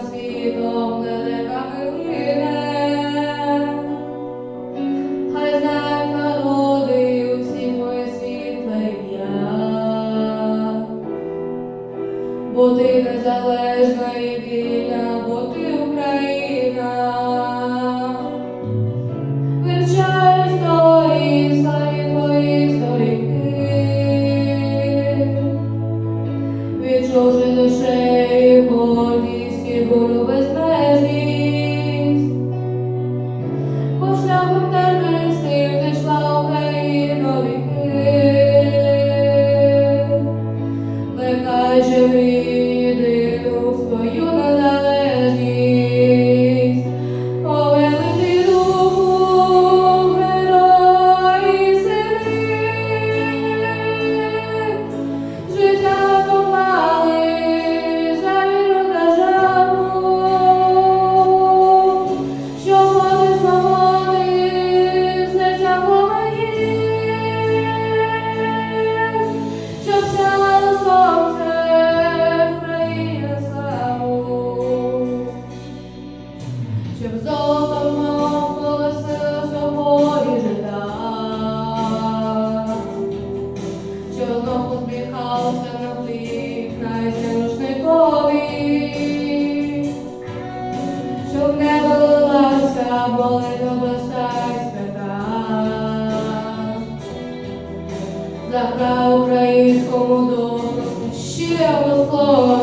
світом лелеками лине. Хай знають народи усі твоє світле ім'я. Незалежна і вільна, бо ти Україна. Вивчаю історії, славі твої сторінки. Відчужи вилилася болить областа й свята. Заграй українському духу ще слово